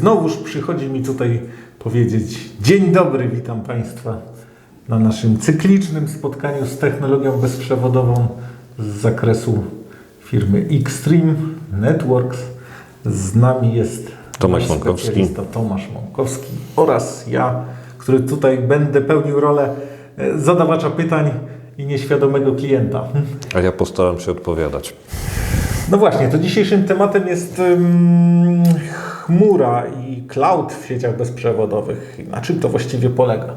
znowuż przychodzi mi tutaj powiedzieć dzień dobry, witam Państwa na naszym cyklicznym spotkaniu z technologią bezprzewodową z zakresu firmy Extreme Networks. Z nami jest Tomasz Mąkowski. Tomasz Mąkowski oraz ja, który tutaj będę pełnił rolę e, zadawacza pytań i nieświadomego klienta. A ja postaram się odpowiadać. No właśnie, to dzisiejszym tematem jest chmura i cloud w sieciach bezprzewodowych. Na czym to właściwie polega?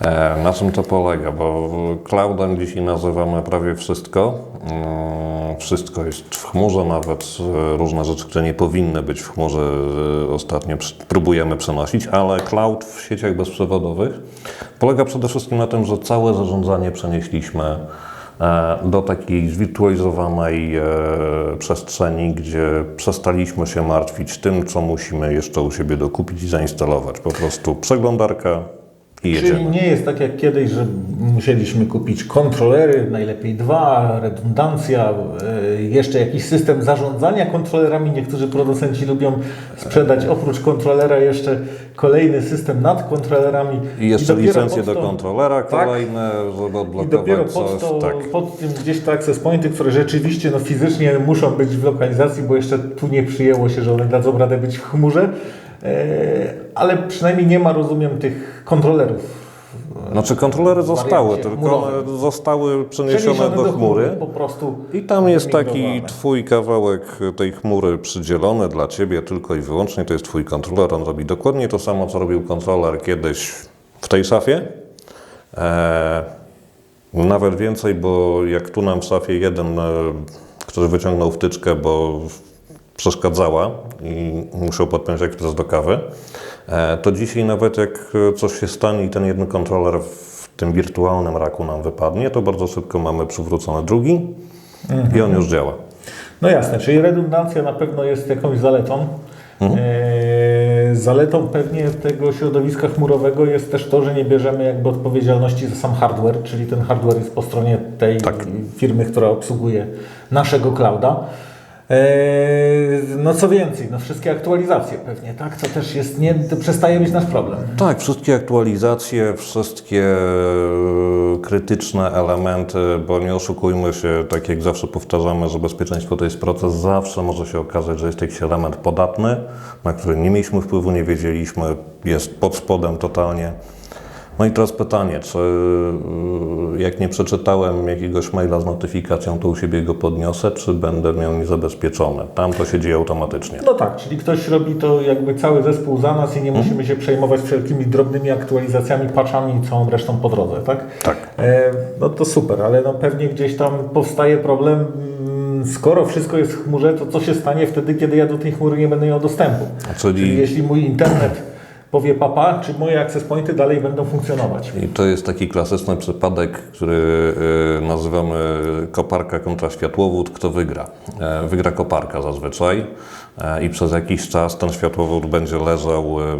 E, na czym to polega? Bo cloudem dzisiaj nazywamy prawie wszystko. Mm, Wszystko jest w chmurze, nawet e, różne rzeczy, które nie powinny być w chmurze, e, ostatnio próbujemy przenosić, ale cloud w sieciach bezprzewodowych polega przede wszystkim na tym, że całe zarządzanie przenieśliśmy do takiej zwirtualizowanej e, przestrzeni, gdzie przestaliśmy się martwić tym, co musimy jeszcze u siebie dokupić i zainstalować. Po prostu przeglądarka i Czyli nie jest tak jak kiedyś, że musieliśmy kupić kontrolery, najlepiej dwa, redundancja, y, jeszcze jakiś system zarządzania kontrolerami. Niektórzy producenci lubią sprzedać oprócz kontrolera jeszcze kolejny system nad kontrolerami. I jeszcze dopiero licencje do kontrolera Tak. kolejne, żeby I dopiero odblokować pod, coś. to, Tak. pod tym gdzieś te access pointy, które rzeczywiście no, fizycznie muszą być w lokalizacji, bo jeszcze tu nie przyjęło się, że one dadzą radę być w chmurze, e, ale przynajmniej nie ma, rozumiem, tych kontrolerów. Znaczy kontrolery zostały, tylko one zostały przeniesione, Przeniesione do chmury. Po prostu I tam jest taki twój kawałek tej chmury przydzielony dla ciebie tylko i wyłącznie. To jest twój kontroler. On robi dokładnie to samo, co robił kontroler kiedyś w tej szafie. E, nawet więcej, bo jak tu nam w szafie jeden, e, który wyciągnął wtyczkę, bo przeszkadzała i musiał podpiąć ekspres do kawy, e, to dzisiaj nawet jak e, coś się stanie i ten jeden kontroler w tym wirtualnym raku nam wypadnie, to bardzo szybko mamy przywrócony drugi i on już działa. No jasne, czyli redundancja na pewno jest jakąś zaletą. Mhm. E, zaletą pewnie tego środowiska chmurowego jest też to, że nie bierzemy jakby odpowiedzialności za sam hardware, czyli ten hardware jest po stronie tej Tak. firmy, która obsługuje naszego clouda. E, no co więcej, no wszystkie aktualizacje pewnie, tak? To też jest, nie, przestaje być nasz problem. Tak, wszystkie aktualizacje, wszystkie e, krytyczne elementy, bo nie oszukujmy się, tak jak zawsze powtarzamy, że bezpieczeństwo to jest proces, zawsze może się okazać, że jest jakiś element podatny, na który nie mieliśmy wpływu, nie wiedzieliśmy, jest pod spodem totalnie. No i teraz pytanie, czy e, jak nie przeczytałem jakiegoś maila z notyfikacją, to u siebie go podniosę, czy będę miał niezabezpieczone? Tam to się dzieje automatycznie. No tak, czyli ktoś robi to jakby cały zespół za nas i nie Mhm. musimy się przejmować wszelkimi drobnymi aktualizacjami, patchami i całą resztą po drodze, tak? Tak. E, no to super, ale no pewnie gdzieś tam powstaje problem, mm, skoro wszystko jest w chmurze, to co się stanie wtedy, kiedy ja do tej chmury nie będę miał dostępu? Czyli- Czyli jeśli mój internet powie papa, czy moje access pointy dalej będą funkcjonować? I to jest taki klasyczny przypadek, który y, nazywamy koparka kontra światłowód. Kto wygra? E, Wygra koparka zazwyczaj e, i przez jakiś czas ten światłowód będzie leżał e,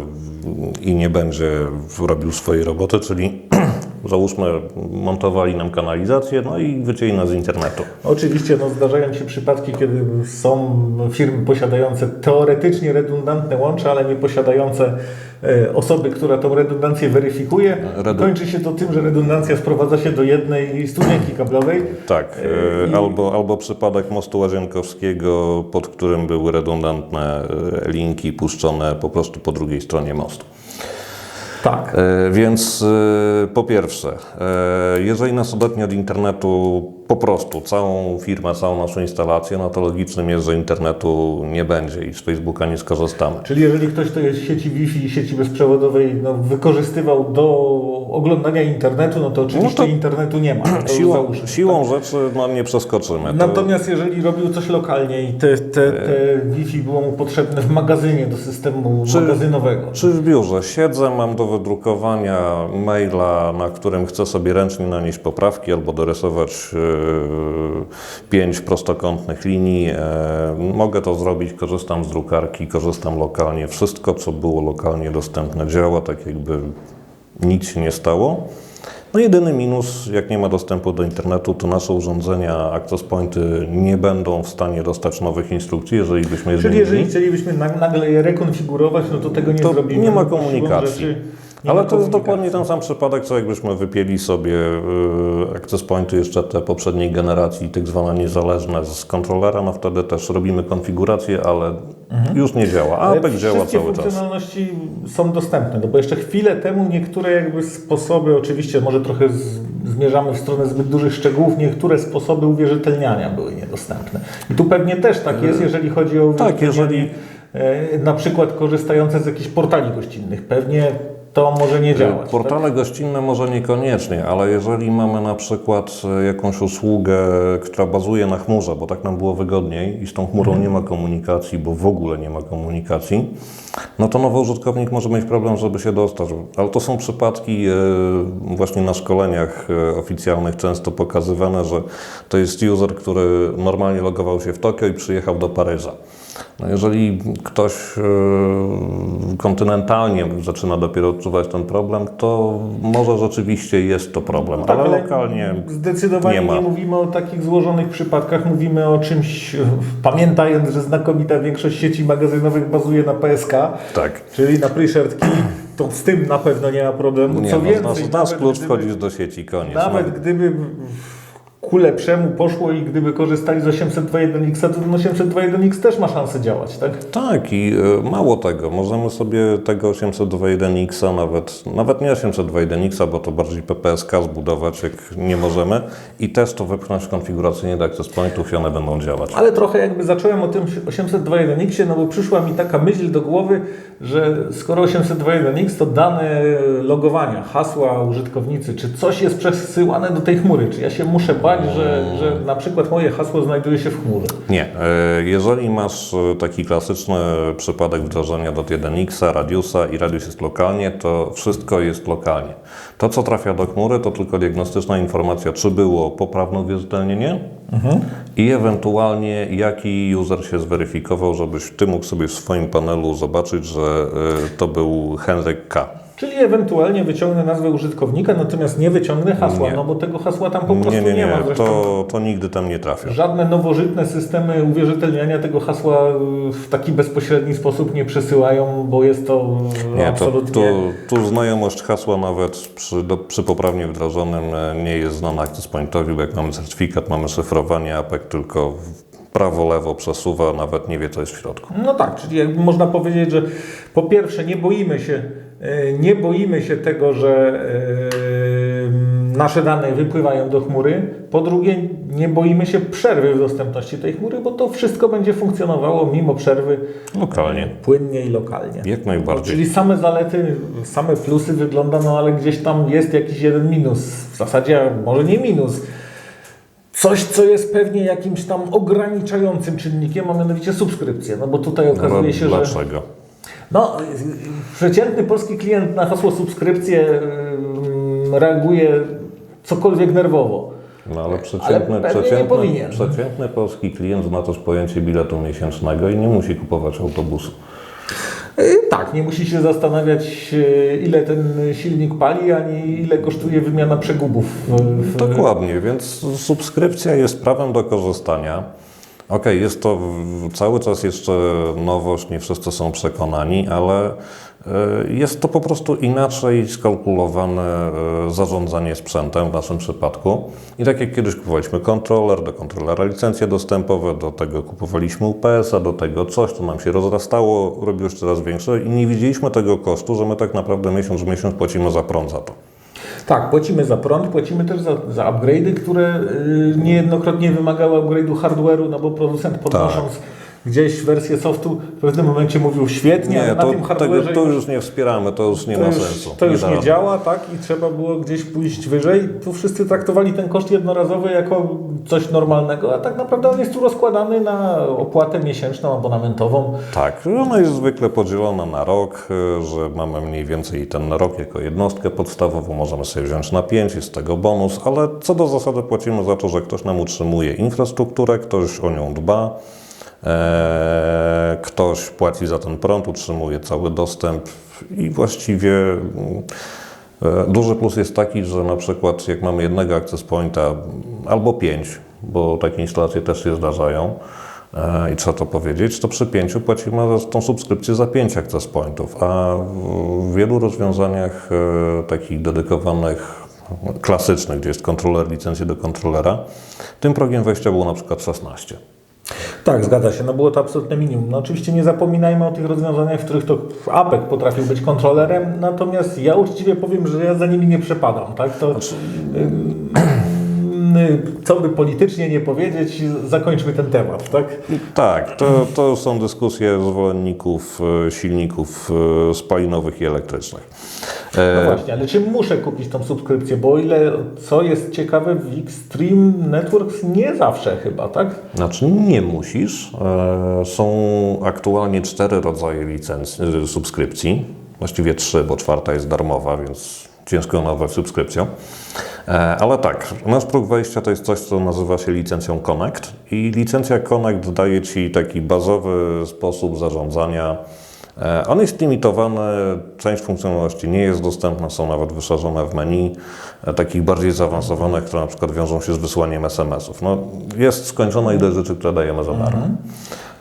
i nie będzie robił swojej roboty, czyli załóżmy montowali nam kanalizację, no i wycięli nas z internetu. Oczywiście no, zdarzają się przypadki, kiedy są firmy posiadające teoretycznie redundantne łącze, ale nie posiadające e, osoby, która tą redundancję weryfikuje. Redu- Kończy się to tym, że redundancja sprowadza się do jednej studienki kablowej. Tak, e, I- albo, albo przypadek mostu Łazienkowskiego, pod którym były redundantne e, linki puszczone po prostu po drugiej stronie mostu. Tak. E, Więc e, po pierwsze, e, jeżeli nas odetnie od internetu po prostu całą firmę, całą naszą instalację, no to logicznym jest, że internetu nie będzie i z Facebooka nie skorzystamy. Czyli jeżeli ktoś to jest sieci Wi-Fi, sieci bezprzewodowej no, wykorzystywał do oglądania internetu, no to oczywiście No to internetu nie ma. To już Siłą, załóżmy. siłą rzeczy no, nie przeskoczymy. To- Natomiast jeżeli robił coś lokalnie i te, te, te Wi-Fi było mu potrzebne w magazynie do systemu Czy- magazynowego, Czy w biurze siedzę, mam do wydrukowania maila, na którym chcę sobie ręcznie nanieść poprawki albo dorysować e, pięć prostokątnych linii. E, mogę to zrobić, korzystam z drukarki, korzystam lokalnie. Wszystko, co było lokalnie dostępne, działa tak, jakby nic się nie stało. No jedyny minus, jak nie ma dostępu do internetu, to nasze urządzenia Access Pointy nie będą w stanie dostać nowych instrukcji, jeżeli byśmy je Czyli zmienili. jeżeli chcielibyśmy na- nagle je rekonfigurować, no to tego nie To zrobimy. nie ma siłą komunikacji. Nie Ale to jest dokładnie ten sam przypadek, co jakbyśmy wypieli sobie y, access pointy jeszcze te poprzedniej generacji, tak zwane niezależne z kontrolera, no wtedy też robimy konfigurację, ale już nie działa. A Mhm. Ale APEC działa cały czas. funkcjonalności są dostępne, no bo jeszcze chwilę temu niektóre jakby sposoby, oczywiście może trochę z, zmierzamy w stronę zbyt dużych szczegółów, niektóre sposoby uwierzytelniania były niedostępne. I tu pewnie też tak jest, jeżeli chodzi o Tak, jeżeli- e, na przykład korzystające z jakichś portali gościnnych. Pewnie to może nie działać. tak? Portale gościnne może niekoniecznie, ale jeżeli mamy na przykład e, jakąś usługę, która bazuje na chmurze, bo tak nam było wygodniej i z tą chmurą Mhm. nie ma komunikacji, bo w ogóle nie ma komunikacji, no to nowy użytkownik może mieć problem, żeby się dostać. Ale to są przypadki e, właśnie na szkoleniach oficjalnych często pokazywane, że to jest user, który normalnie logował się w Tokio i przyjechał do Paryża. No jeżeli ktoś e, kontynentalnie zaczyna dopiero odczuwać ten problem, to może rzeczywiście jest to problem, Tak, ale lokalnie Zdecydowanie nie nie, mówimy o takich złożonych przypadkach, mówimy o czymś, pamiętając, że znakomita większość sieci magazynowych bazuje na PSK, tak. czyli na pre-shared key, to z tym na pewno nie ma problemu. Nie, Co no, więcej, nasz, nasz klucz gdyby- wchodzisz do sieci, koniec. Nawet No. gdyby ku lepszemu poszło i gdyby korzystali z 802.1x, to ten 802.1x też ma szansę działać, tak? Tak i e, mało tego, możemy sobie tego 802.1x, nawet, nawet nie 802.1x, bo to bardziej PPSK zbudować, jak nie możemy i też to wypchnąć konfiguracyjnie do access pointów i one będą działać. Ale trochę jakby zacząłem o tym 802.1x, no bo przyszła mi taka myśl do głowy, że skoro 802.1x to dane logowania, hasła użytkownicy, czy coś jest przesyłane do tej chmury, czy ja się muszę bać, że, że na przykład moje hasło znajduje się w chmurze. Nie. E, Jeżeli masz e, taki klasyczny przypadek wdrożenia do 1x, radiusa i radius jest lokalnie, to wszystko jest lokalnie. To, co trafia do chmury, to tylko diagnostyczna informacja, czy było poprawne uwierzytelnienie i ewentualnie jaki user się zweryfikował, żebyś ty mógł sobie w swoim panelu zobaczyć, że e, to był Henryk K. Czyli ewentualnie wyciągnę nazwę użytkownika, natomiast nie wyciągnę hasła, Nie. no bo tego hasła tam po prostu Nie, nie, nie, ma. nie, Zresztą to, to nigdy tam nie trafia. żadne nowożytne systemy uwierzytelniania tego hasła y, w taki bezpośredni sposób nie przesyłają, bo jest to y, Nie, to, absolutnie... tu, tu znajomość hasła nawet przy, do, przy poprawnie wdrożonym e, nie jest znana access pointowi, bo jak mamy certyfikat, mamy szyfrowanie, APEC tylko w prawo, lewo przesuwa, nawet nie wie, co jest w środku. No tak, czyli można powiedzieć, że po pierwsze nie boimy się, nie boimy się tego, że e, nasze dane wypływają do chmury. Po drugie, nie boimy się przerwy w dostępności tej chmury, bo to wszystko będzie funkcjonowało mimo przerwy Lokalnie. płynnie i lokalnie. Jak najbardziej. Czyli same zalety, same plusy wygląda, no ale gdzieś tam jest jakiś jeden minus. W zasadzie może nie minus. Coś, co jest pewnie jakimś tam ograniczającym czynnikiem, a mianowicie subskrypcję. No bo tutaj okazuje się, że Dlaczego? No, przeciętny polski klient na hasło subskrypcję ym, reaguje cokolwiek nerwowo. No ale przeciętny, nie przeciętny, przeciętny polski klient zna też pojęcie biletu miesięcznego i nie musi kupować autobusu. Y, Tak, nie musi się zastanawiać, y, ile ten silnik pali, ani ile kosztuje wymiana przegubów. w- Dokładnie, więc subskrypcja jest prawem do korzystania. Okej, jest to cały czas jeszcze nowość, nie wszyscy są przekonani, ale e, jest to po prostu inaczej skalkulowane e, zarządzanie sprzętem w naszym przypadku. I tak jak kiedyś kupowaliśmy kontroler, do kontrolera licencje dostępowe, do tego kupowaliśmy UPS-a, do tego coś, to nam się rozrastało, robiło się coraz większe i nie widzieliśmy tego kosztu, że my tak naprawdę miesiąc w miesiąc płacimy za prąd za to. Tak, płacimy za prąd, płacimy też za, za upgrade'y, które y, niejednokrotnie wymagały upgrade'u hardware'u, no bo producent podnosząc gdzieś wersję softu w pewnym momencie mówił świetnie, ale Nie, na to, tym tego, to już, nie wspieramy, to już nie to ma już, sensu. to już nie działa, tak? I trzeba było gdzieś pójść wyżej. Tu wszyscy traktowali ten koszt jednorazowy jako coś normalnego, a tak naprawdę on jest tu rozkładany na opłatę miesięczną, abonamentową. Tak, ona jest zwykle podzielona na rok, y, że mamy mniej więcej ten rok jako jednostkę podstawową, możemy sobie wziąć na 5, jest z tego bonus, ale co do zasady płacimy za to, że ktoś nam utrzymuje infrastrukturę, ktoś o nią dba, ktoś płaci za ten prąd, utrzymuje cały dostęp i właściwie mm, E, Duży plus jest taki, że na przykład jak mamy jednego access pointa albo pięć, bo takie instalacje też się zdarzają e, i trzeba to powiedzieć, to przy pięciu płacimy za tą subskrypcję za pięć access pointów, a w wielu rozwiązaniach takich dedykowanych, klasycznych, gdzie jest kontroler licencji do kontrolera, tym progiem wejścia było na przykład 16. Tak, zgadza się. No było to absolutne minimum. No oczywiście nie zapominajmy o tych rozwiązaniach, w których to APEC potrafił być kontrolerem, natomiast ja uczciwie powiem, że ja za nimi nie przepadam. Tak? To, ym, co by politycznie nie powiedzieć, zakończmy ten temat. Tak? Tak, to, to są dyskusje zwolenników e, silników e, spalinowych i elektrycznych. No E, właśnie, ale czy muszę kupić tą subskrypcję? Bo o ile, co jest ciekawe, w Extreme Networks nie zawsze chyba, tak? Znaczy nie musisz. Są aktualnie cztery rodzaje licencji, subskrypcji. Właściwie trzy, bo czwarta jest darmowa, więc ciężko nazwać subskrypcją. E, Ale tak, nasz próg wejścia to jest coś, co nazywa się licencją Connect i licencja Connect daje Ci taki bazowy sposób zarządzania. E, On jest limitowany, część funkcjonalności nie jest dostępna, są nawet wyszarzone w menu, e, takich bardziej zaawansowanych, które na przykład wiążą się z wysyłaniem SMS-ów. No, jest skończona ilość rzeczy, które dajemy za darmo.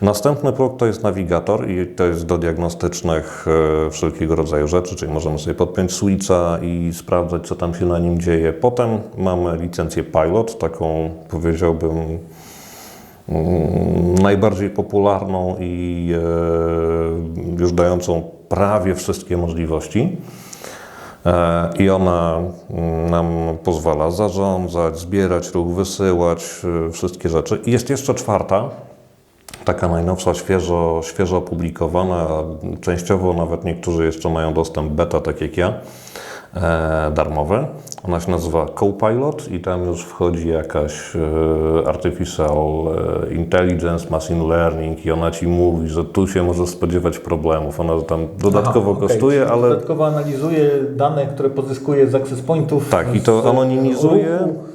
Następny próg to jest nawigator i to jest do diagnostycznych e, wszelkiego rodzaju rzeczy, czyli możemy sobie podpiąć switcha i sprawdzać, co tam się na nim dzieje. Potem mamy licencję Pilot, taką powiedziałbym mm, najbardziej popularną i e, już dającą prawie wszystkie możliwości. E, I ona mm, nam pozwala zarządzać, zbierać ruch, wysyłać wszystkie rzeczy. I jest jeszcze czwarta, taka najnowsza, świeżo, świeżo opublikowana, częściowo nawet niektórzy jeszcze mają dostęp beta, tak jak ja, e, darmowy. Ona się nazywa Copilot i tam już wchodzi jakaś e, artificial e, intelligence, machine learning i ona ci mówi, że tu się może spodziewać problemów. Ona tam dodatkowo Aha, okej, kosztuje, ale Dodatkowo analizuje dane, które pozyskuje z access pointów. Tak, i to anonimizuje ruchu.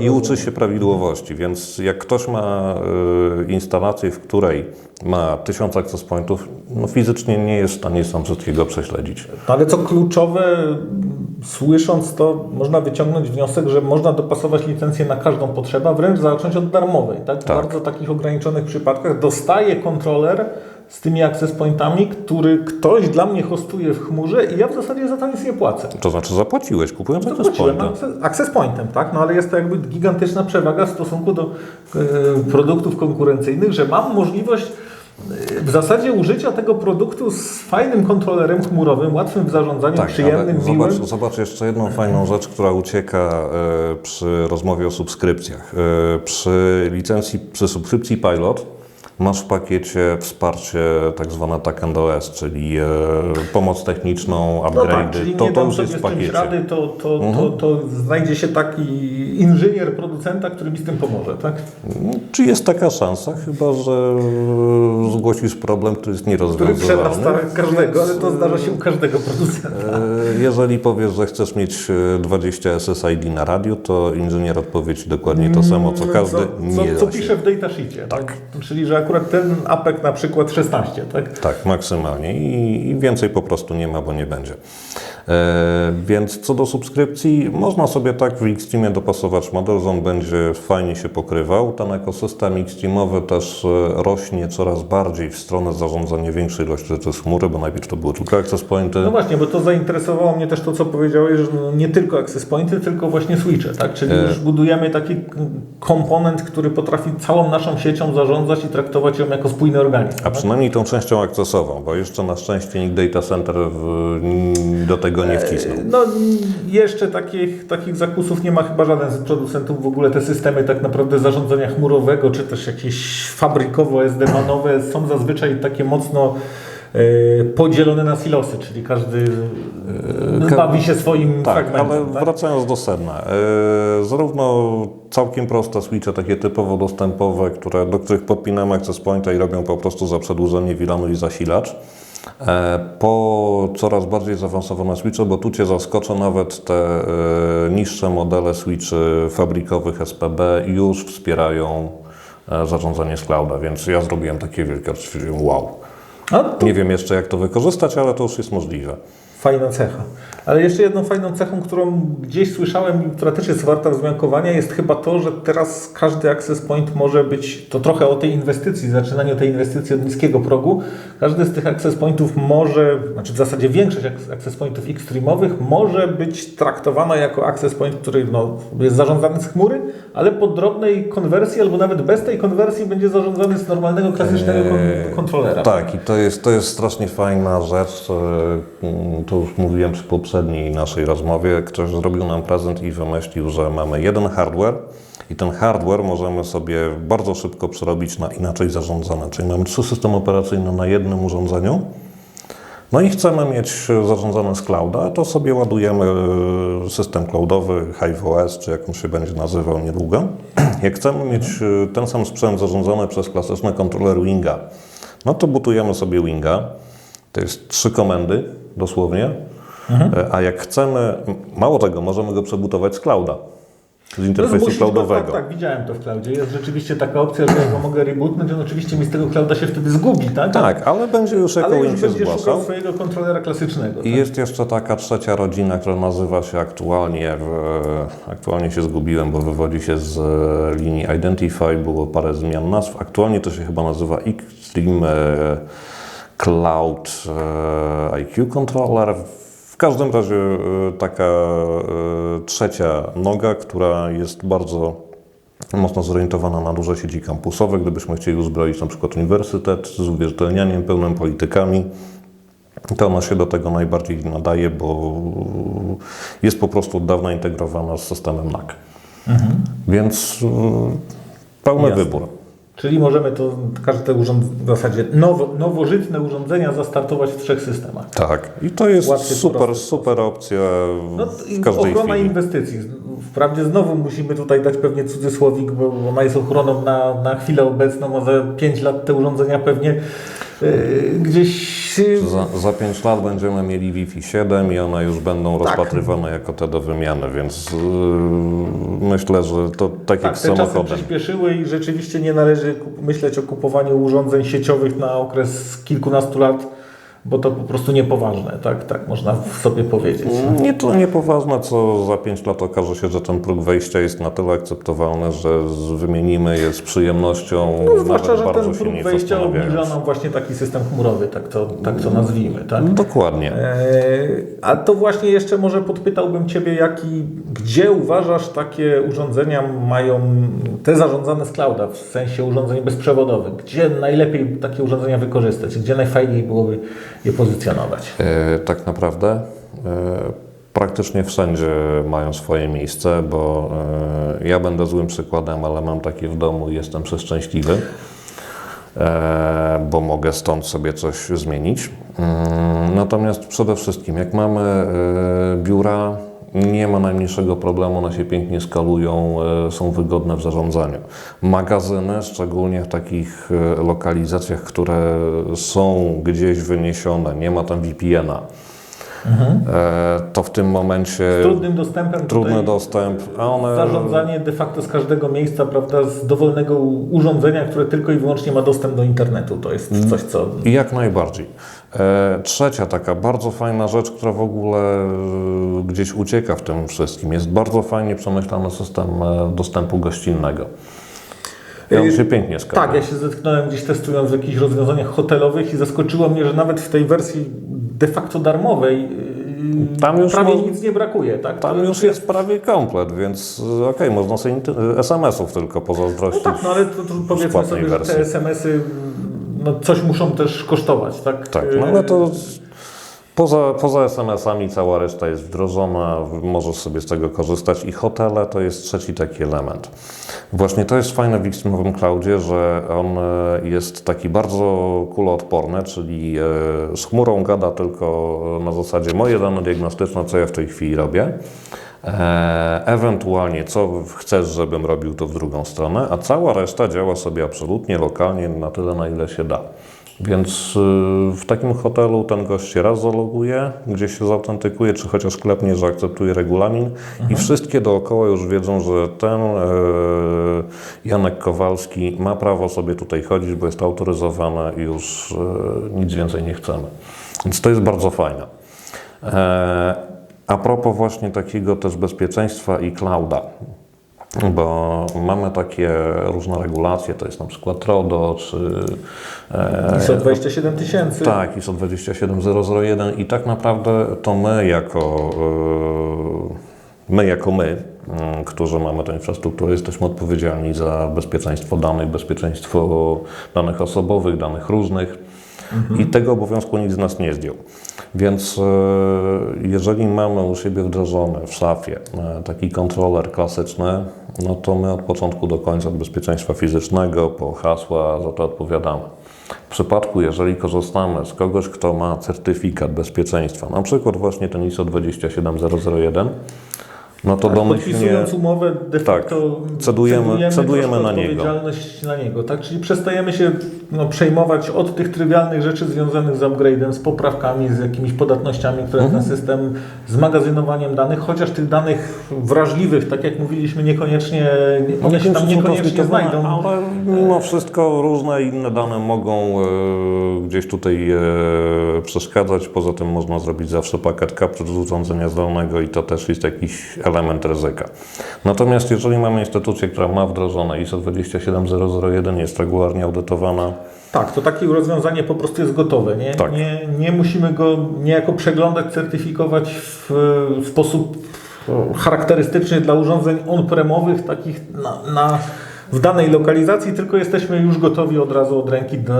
I uczy się prawidłowości, więc jak ktoś ma y, instalację, w której ma 1000 access pointów, no fizycznie nie jest w stanie sam wszystkiego prześledzić. Ale co kluczowe, słysząc to, można wyciągnąć wniosek, że można dopasować licencję na każdą potrzebę, a wręcz zacząć od darmowej. Tak? W Tak. bardzo takich ograniczonych przypadkach dostaje kontroler z tymi access pointami, który ktoś dla mnie hostuje w chmurze i ja w zasadzie za to nic nie płacę. To znaczy zapłaciłeś, kupując access Zapłaciłem pointy. access, access pointem, tak? No ale jest to jakby gigantyczna przewaga w stosunku do e, produktów konkurencyjnych, że mam możliwość e, w zasadzie użycia tego produktu z fajnym kontrolerem chmurowym, łatwym w zarządzaniu, Tak, przyjemnym, ale miłym. zobacz, zobacz jeszcze jedną fajną rzecz, która ucieka e, przy rozmowie o subskrypcjach. Przy licencji, przy subskrypcji Pilot masz w pakiecie wsparcie tak zwane TAC and OS, czyli e, pomoc techniczną, No tak, czyli to, nie to już jest w pakiecie. rady, to, to, to, Mhm. to znajdzie się taki inżynier producenta, który mi z tym pomoże, tak? Czy jest taka szansa? Chyba, że e, zgłosisz problem, który jest Który nierozwiązywalny. przerasta każdego, ale to zdarza się u każdego producenta. e, Jeżeli powiesz, że chcesz mieć e, 20 SSID na radiu, to inżynier odpowie Ci dokładnie to samo, co każdy. co, co, co pisze w datasheetie. Tak. Czyli, że akurat ten APEK na przykład 16, tak? Tak, maksymalnie I, i więcej po prostu nie ma, bo nie będzie. E, więc co do subskrypcji, można sobie tak w Xteamie dopasować model, że on będzie fajnie się pokrywał. Ten ekosystem Xteamowy też e, rośnie coraz bardziej w stronę zarządzania większej ilości rzeczy z chmury, bo najpierw to były tylko access pointy. No właśnie, bo to zainteresowało mnie też to, co powiedziałeś, że no nie tylko access pointy, tylko właśnie switche, tak? Czyli E. już budujemy taki k- komponent, który potrafi całą naszą siecią zarządzać i traktować ją jako spójny organizm. A tak? przynajmniej tą częścią akcesową, bo jeszcze na szczęście nikt data center w, do tego nie wcisnął. No jeszcze takich, takich zakusów nie ma chyba żaden z producentów. W ogóle te systemy tak naprawdę zarządzania chmurowego, czy też jakieś fabrykowo SD-manowe są zazwyczaj takie mocno e, podzielone na silosy, czyli każdy e, bawi się swoim Tak, fragmentem. ale tak? wracając do sedna. e, zarówno całkiem proste switche, takie typowo dostępowe, które, do których podpinamy access pointa i robią po prostu za przedłużenie VLANu i zasilacz, e, po coraz bardziej zaawansowane switche, bo tu Cię zaskoczę, nawet te e, niższe modele switchy fabrykowych SPB już wspierają e, zarządzanie z clouda, więc ja zrobiłem takie wielkie odświeżenie, wow. To Nie wiem jeszcze jak to wykorzystać, ale to już jest możliwe. Fajna cecha. Ale jeszcze jedną fajną cechą, którą gdzieś słyszałem i która też jest warta wzmiankowania, jest chyba to, że teraz każdy access point może być, to trochę o tej inwestycji, zaczynaniu tej inwestycji od niskiego progu. Każdy z tych access pointów może, znaczy w zasadzie większość ac- access pointów extremowych może być traktowana jako access point, który no, jest zarządzany z chmury, ale po drobnej konwersji albo nawet bez tej konwersji będzie zarządzany z normalnego, klasycznego Eee, kontrolera. Tak, i to jest, to jest strasznie fajna rzecz. To już mówiłem przy poprzedniej naszej rozmowie. Ktoś zrobił nam prezent i wymyślił, że mamy jeden hardware i ten hardware możemy sobie bardzo szybko przerobić na inaczej zarządzane. Czyli mamy trzy systemy operacyjne na jednym urządzeniu. No i chcemy mieć zarządzane z clouda, to sobie ładujemy e, system cloudowy, HiveOS, czy jak on się będzie nazywał niedługo. Jak chcemy mieć e, ten sam sprzęt zarządzany przez klasyczny kontroler Winga, no to butujemy sobie Winga. To jest trzy komendy dosłownie. E, A jak chcemy, mało tego, możemy go przebutować z clouda, z interfejsu Zmusić- cloudowego. Tak, tak, widziałem to w cloudzie. Jest rzeczywiście taka opcja, że ja go mogę rebootnąć, on oczywiście mi z tego clouda się wtedy zgubi, tak? Tak, ale będzie już jako Ale już się zgłaszał. swojego kontrolera klasycznego. I tak? jest jeszcze taka trzecia rodzina, która nazywa się aktualnie, w, aktualnie się zgubiłem, bo wywodzi się z e, linii Identify, było parę zmian nazw. Aktualnie to się chyba nazywa Extreme e, Cloud e, IQ Controller. W każdym razie e, taka e, trzecia noga, która jest bardzo mocno zorientowana na duże sieci kampusowe. Gdybyśmy chcieli uzbroić na przykład uniwersytet z uwierzytelnianiem pełnym politykami, to ona się do tego najbardziej nadaje, bo jest po prostu od dawna integrowana z systemem NAC. Więc y, pełny Jasne. wybór. Czyli możemy to każde urząd, w zasadzie nowo, nowożytne urządzenia zastartować w trzech systemach. Tak. I to jest Łatwy, super, prosty super opcja No, w każdej ochrona chwili. inwestycji. Wprawdzie znowu musimy tutaj dać pewnie cudzysłowik, bo ona jest ochroną na, na chwilę obecną, a za 5 lat te urządzenia pewnie yy, gdzieś... Yy, Za, za 5 lat będziemy mieli Wi-Fi 7 i one już będą Tak. rozpatrywane jako te do wymiany, więc y, myślę, że to tak, jak tak, z te czasy samochodem. przyspieszyły i rzeczywiście nie należy myśleć o kupowaniu urządzeń sieciowych na okres kilkunastu lat, bo to po prostu niepoważne, tak, tak można sobie powiedzieć. Nie tyle niepoważne, co za 5 lat okaże się, że ten próg wejścia jest na tyle akceptowalny, że wymienimy je z przyjemnością, No, zwłaszcza, że bardzo ten próg wejścia obniża nam właśnie taki system chmurowy, tak to, tak to nazwijmy. Tak? Dokładnie. Eee, A to właśnie jeszcze może podpytałbym Ciebie, jaki, gdzie uważasz takie urządzenia mają, te zarządzane z clouda, w sensie urządzeń bezprzewodowych, gdzie najlepiej takie urządzenia wykorzystać, gdzie najfajniej byłoby je pozycjonować? E, tak naprawdę e, praktycznie wszędzie mają swoje miejsce, bo e, ja będę złym przykładem, ale mam takie w domu i jestem przeszczęśliwy, bo mogę stąd sobie coś zmienić. Mm, Natomiast przede wszystkim, jak mamy biura, nie ma najmniejszego problemu, one się pięknie skalują, e, są wygodne w zarządzaniu. Magazyny, szczególnie w takich e, lokalizacjach, które są gdzieś wyniesione, nie ma tam VPN-a, e, to w tym momencie Z trudnym dostępem trudny dostęp, a one... zarządzanie de facto z każdego miejsca, prawda, z dowolnego urządzenia, które tylko i wyłącznie ma dostęp do internetu. To jest Mm. coś, co Jak najbardziej. E, Trzecia taka bardzo fajna rzecz, która w ogóle e, gdzieś ucieka w tym wszystkim, jest bardzo fajnie przemyślany system dostępu gościnnego. I on się pięknie skala. Tak, ja się zetknąłem gdzieś testując w jakichś rozwiązaniach hotelowych i zaskoczyło mnie, że nawet w tej wersji de facto darmowej yy, Tam już prawie nic nie brakuje. Tak? Tam To już jest prawie komplet, więc e, okej, można sobie inty- SMS-ów tylko No pozazdrościć. tak, no ale to, to powiedzmy sobie, że wersji. te SMS-y no, coś muszą też kosztować, tak? Tak, no ale to poza, poza SMS-ami cała reszta jest wdrożona, możesz sobie z tego korzystać i hotele to jest trzeci taki element. Właśnie to jest fajne w Xtreme'owym Cloudzie, że on e, jest taki bardzo kuloodporny, czyli e, z chmurą gada tylko na zasadzie moje dane diagnostyczne, co ja w tej chwili robię. E, ewentualnie co chcesz, żebym robił to w drugą stronę, a cała reszta działa sobie absolutnie lokalnie na tyle, na ile się da. Więc y, w takim hotelu ten gość się raz zaloguje, gdzieś się zautentykuje, czy chociaż klepnie, że akceptuje regulamin i wszystkie dookoła już wiedzą, że ten e, Janek Kowalski ma prawo sobie tutaj chodzić, bo jest autoryzowany i już e, nic więcej nie chcemy. Więc to jest bardzo fajne. E, A propos właśnie takiego też bezpieczeństwa i clouda, bo mamy takie różne regulacje, to jest na przykład RODO, czy e, ISO 27 tysięcy. tak, ISO 27001 i tak naprawdę to my jako e, my, jako my mm, którzy mamy tę infrastrukturę, jesteśmy odpowiedzialni za bezpieczeństwo danych, bezpieczeństwo danych osobowych, danych różnych i tego obowiązku nikt z nas nie zdjął. Więc e, jeżeli mamy u siebie wdrożony w szafie e, taki kontroler klasyczny, no to my od początku do końca od bezpieczeństwa fizycznego po hasła za to odpowiadamy. W przypadku, jeżeli korzystamy z kogoś, kto ma certyfikat bezpieczeństwa, na przykład właśnie ten ISO 27001, no to Tak, domyślnie... Podpisując umowę, de Tak, facto cedujemy- cedujemy troszkę na niego. odpowiedzialność na niego. Tak? Czyli przestajemy się no, przejmować od tych trywialnych rzeczy związanych z upgrade'em, z poprawkami, z jakimiś podatnościami, które Mhm. ten system, z magazynowaniem danych, chociaż tych danych wrażliwych, tak jak mówiliśmy, niekoniecznie, one się tam niekoniecznie znajdą. Ale mimo wszystko różne inne dane mogą e, gdzieś tutaj e, przeszkadzać. Poza tym można zrobić zawsze pakiet capture z urządzenia zdalnego i to też jest jakiś element ryzyka. Natomiast jeżeli mamy instytucję, która ma wdrożone ISO 27001, jest regularnie audytowana, Tak, to takie rozwiązanie po prostu jest gotowe. Nie, Tak. nie, nie musimy go niejako przeglądać, certyfikować w, w sposób charakterystyczny dla urządzeń on-premowych, takich na, na, w danej lokalizacji, tylko jesteśmy już gotowi od razu od ręki, do,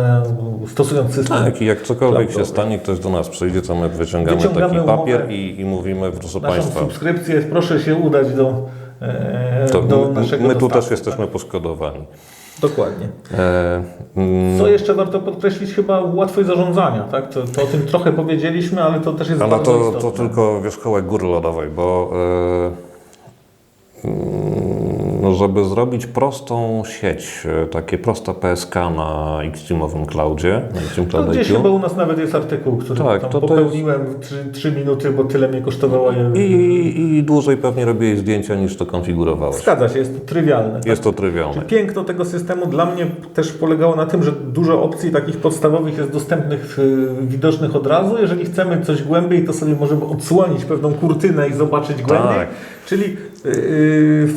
stosując system. tak, i jak cokolwiek się Cloudowy. stanie, ktoś do nas przyjdzie, to my wyciągamy, Wyciągamy taki papier i, i mówimy, proszę Naszą Państwa, subskrypcję, proszę się udać do, e, to do my, naszego my tu dostawcy, też jesteśmy poszkodowani. Tak? Dokładnie. E, mm, Co jeszcze warto podkreślić, chyba łatwość zarządzania. Tak? To, to o tym trochę powiedzieliśmy, ale to też jest Ale bardzo to, istotne. to tylko wierzchołek góry lodowej, bo e, mm, żeby zrobić prostą sieć, e, takie proste PSK na Xtreme'owym cloudzie, na Xtreme To Cloud No, gdzieś chyba u nas nawet jest artykuł, który Tak, tam to- to popełniłem w 3, minuty, bo tyle mnie kosztowało. je- i, i dłużej pewnie robiłeś zdjęcia niż to konfigurowałeś. Zgadza się, jest to trywialne. Jest to trywialne. Piękno tego systemu dla mnie też polegało na tym, że dużo opcji takich podstawowych jest dostępnych, y, widocznych od razu. Jeżeli chcemy coś głębiej, to sobie możemy odsłonić pewną kurtynę i zobaczyć głębiej. Tak. Czyli yy,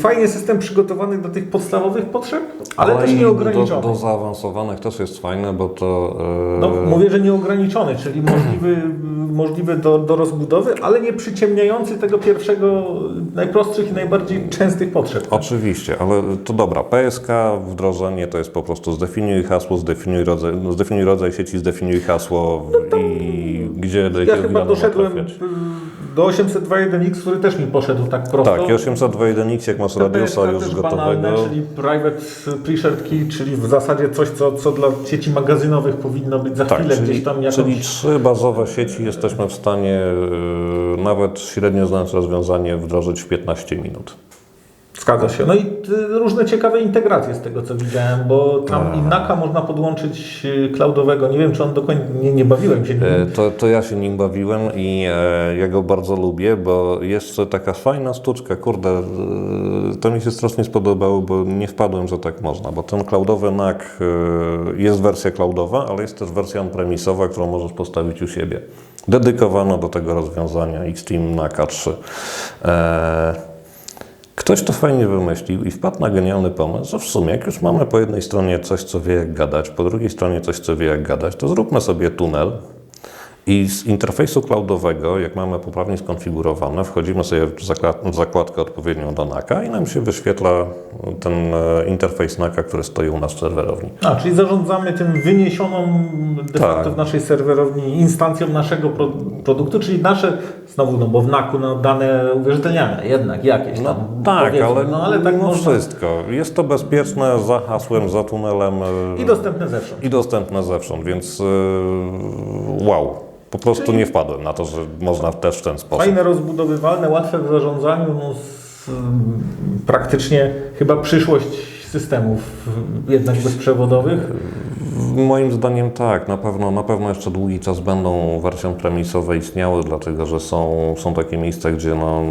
fajnie system przygotowany do tych podstawowych potrzeb, ale, też i nieograniczony. Do, do zaawansowanych też jest fajne, bo to... e, No, mówię, że nieograniczony, czyli możliwy, możliwy do, do rozbudowy, ale nie przyciemniający tego pierwszego, najprostszych i najbardziej częstych potrzeb. Oczywiście, ale to dobra. PSK, wdrożenie to jest po prostu zdefiniuj hasło, zdefiniuj rodzaj, no zdefiniuj rodzaj sieci, zdefiniuj hasło i gdzie do Ja jakiego chyba gilana doszedłem trafiać. Do 802.1x, który też mi poszedł tak prosto. Tak, i 802.1x, jak masz radiusa już gotowego. banalne, czyli private pre-shared key, czyli w zasadzie coś, co, co dla sieci magazynowych powinno być za Tak, chwilę czyli, gdzieś tam jakąś... czyli trzy bazowe sieci jesteśmy w stanie yy, nawet średnio znając rozwiązanie wdrożyć w 15 minut. Zgadza się. No i y, różne ciekawe integracje z tego, co widziałem, bo tam Tak. i NAKA można podłączyć y, cloudowego. Nie wiem, czy on do końca... Nie, nie bawiłem się nim. E, To, to ja się nim bawiłem i e, ja go bardzo lubię, bo jest taka fajna sztuczka, kurde, e, to mi się strasznie spodobało, bo nie wpadłem, że tak można, bo ten cloudowy NAC e, jest wersja cloudowa, ale jest też wersja on-premisowa, którą możesz postawić u siebie. Dedykowana do tego rozwiązania Xtreme NAC 3. E, Ktoś to fajnie wymyślił i wpadł na genialny pomysł, że w sumie jak już mamy po jednej stronie coś, co wie jak gadać, po drugiej stronie coś, co wie jak gadać, to zróbmy sobie tunel i z interfejsu cloudowego, jak mamy poprawnie skonfigurowane, wchodzimy sobie w, zakład, w zakładkę odpowiednią do NACA i nam się wyświetla ten e, interfejs NACA, który stoi u nas w serwerowni. A, czyli zarządzamy tym wyniesioną de Tak. facto w naszej serwerowni instancją naszego pro, produktu, czyli nasze, znowu, no bo w NAK-u no, dane uwierzytelniane, jednak jakieś tam. Tak, powiedzmy. ale, no, ale tak mimo można. wszystko. Jest to bezpieczne, za hasłem, za tunelem. e, I dostępne zewsząd. i dostępne zewsząd, więc yy, wow. Po prostu nie wpadłem na to, że można też w ten sposób. Fajne, rozbudowywalne, łatwe w zarządzaniu, no, z, mm, praktycznie chyba przyszłość systemów jednak bezprzewodowych. Moim zdaniem tak, na pewno, na pewno jeszcze długi czas będą wersje premisowe istniały, dlatego że są, są takie miejsca, gdzie no,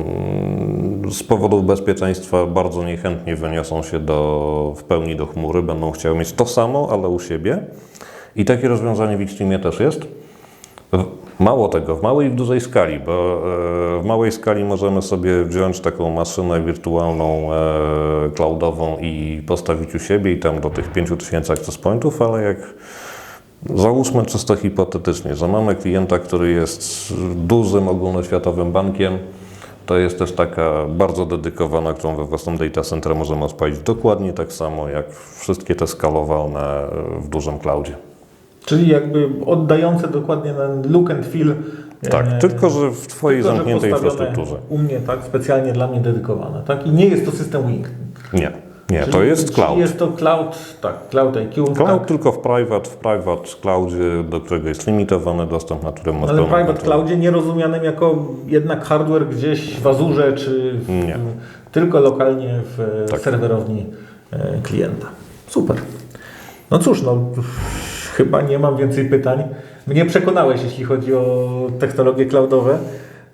z powodów bezpieczeństwa bardzo niechętnie wyniosą się do, w pełni do chmury, będą chciały mieć to samo, ale u siebie. I takie rozwiązanie w Xtremie też jest. Mało tego, w małej i w dużej skali, bo e, w małej skali możemy sobie wziąć taką maszynę wirtualną, e, cloudową i postawić u siebie i tam do tych 5000 access pointów, ale jak załóżmy czysto hipotetycznie, że mamy klienta, który jest dużym ogólnoświatowym bankiem, to jest też taka bardzo dedykowana, którą we własnym data center możemy odpalić dokładnie tak samo jak wszystkie te skalowalne w dużym cloudzie. Czyli jakby oddające dokładnie ten look and feel. Tak, e, tylko że w Twojej tylko, zamkniętej infrastrukturze. U mnie, tak, specjalnie dla mnie dedykowane. Tak? I nie jest to system Wing. Nie, nie, to Czyli- jest czyli cloud. Jest to cloud, tak, Cloud IQ. Cloud tak. tylko w private, w private cloudzie, do którego jest limitowany dostęp, na którym masz Ale private kontrolę. cloudzie nie rozumianym jako jednak hardware gdzieś w Azurze, czy w, Nie. tylko lokalnie w Tak. serwerowni e, klienta. Super. No cóż, no chyba nie mam więcej pytań. Mnie przekonałeś, jeśli chodzi o technologie cloudowe.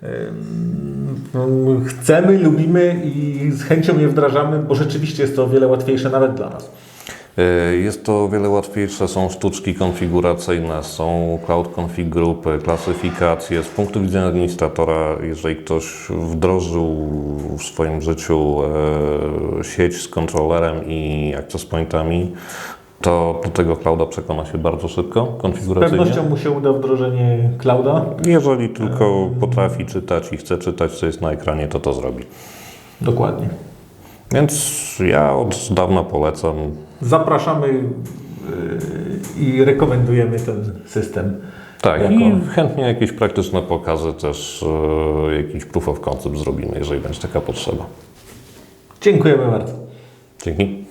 Ym, Chcemy, lubimy i z chęcią je wdrażamy, bo rzeczywiście jest to o wiele łatwiejsze nawet dla nas. Y, Jest to o wiele łatwiejsze, są sztuczki konfiguracyjne, są cloud config grupy, klasyfikacje. Z punktu widzenia administratora, jeżeli ktoś wdrożył w swoim życiu e, sieć z kontrolerem i access pointami, to do tego clouda przekona się bardzo szybko, Z konfiguracyjnie. pewnością mu się uda wdrożenie clouda. Jeżeli tylko potrafi czytać i chce czytać, co jest na ekranie, to to zrobi. Dokładnie. Więc ja od dawna polecam. Zapraszamy yy, i rekomendujemy ten system. Tak, Jako- i chętnie jakieś praktyczne pokazy też, e, jakiś proof of concept zrobimy, jeżeli będzie taka potrzeba. Dziękujemy bardzo. Dzięki.